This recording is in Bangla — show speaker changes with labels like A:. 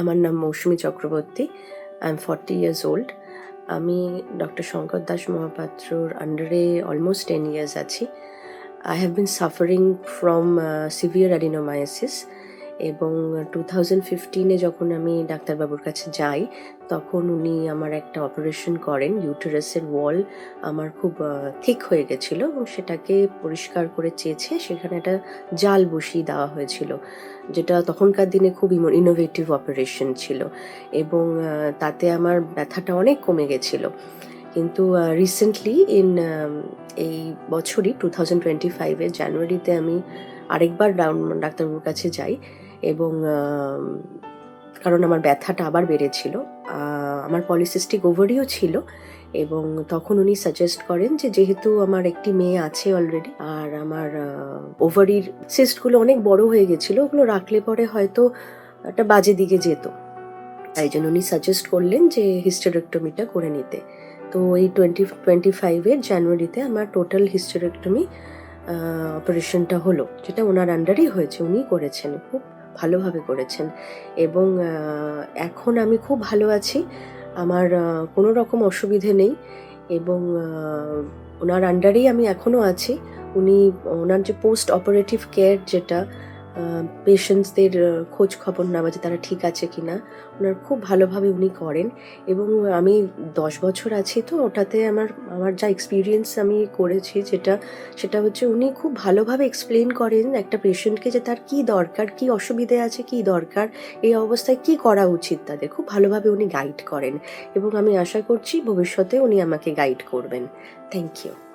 A: আমার নাম Mousumi Chakraborty I am forty years old আমি ডক্টর শঙ্কর দাস মহাপাত্রর আন্ডারে অলমোস্ট টেন ইয়ার্স আছি। I have been suffering from severe adenomyosis এবং টু থাউজেন্ড ফিফটিনে যখন আমি ডাক্তারবাবুর কাছে যাই, তখন উনি আমার একটা অপারেশন করেন ইউটেরাসের ওয়াল আমার খুব থিক হয়ে গেছিল এবং সেটাকে পরিষ্কার করে চেয়েছে। সেখানে একটা জাল বসিয়ে দেওয়া হয়েছিল, যেটা তখনকার দিনে খুব ইনোভেটিভ অপারেশন ছিল এবং তাতে আমার ব্যথাটা অনেক কমে গেছিল। কিন্তু রিসেন্টলি ইন এই বছরই টু থাউজেন্ড টোয়েন্টি ফাইভের জানুয়ারিতে আমি আরেকবার ডাক্তারবাবুর কাছে যাই এবং কারণ আমার ব্যথাটা আবার বেড়েছিল। আমার পলিসিস্টিক ওভারিও ছিল এবং তখন উনি সাজেস্ট করেন যে যেহেতু আমার একটি মেয়ে আছে অলরেডি আর আমার ওভারির সিস্টগুলো অনেক বড় হয়ে গেছিল, ওগুলো রাখলে পরে হয়তো একটা বাজে দিকে যেত। তাই জন্য উনি সাজেস্ট করলেন যে হিস্টেরেক্টমিটা করে নিতে। তো এই টোয়েন্টি টোয়েন্টি ফাইভের জানুয়ারিতে আমার টোটাল হিস্টেরেক্টমি অপারেশনটা হলো, যেটা ওনার আন্ডারেই হয়েছে উনি করেছেন, খুব ভালোভাবে করেছেন। এবং এখন আমি খুব ভালো আছি, আমার কোনো রকম অসুবিধে নেই। এবং ওনার আন্ডারেই আমি এখনও আছি। উনি, ওনার যে পোস্ট অপারেটিভ কেয়ার যেটা পেশেন্টসদের খোঁজ খবর নেওয়া যে তারা ঠিক আছে কি না ওনার খুব ভালোভাবে উনি করেন। এবং আমি দশ বছর আছি তো, ওটাতে আমার আমার যা এক্সপিরিয়েন্স আমি করেছি যেটা, সেটা হচ্ছে উনি খুব ভালোভাবে এক্সপ্লেন করেন একটা পেশেন্টকে যে তার কি দরকার, কি অসুবিধে আছে, কি দরকার, এই অবস্থায় কি করা উচিত তাদের। খুব ভালোভাবে উনি গাইড করেন। এবং আমি আশা করছি ভবিষ্যতে উনি আমাকে গাইড করবেন। Thank you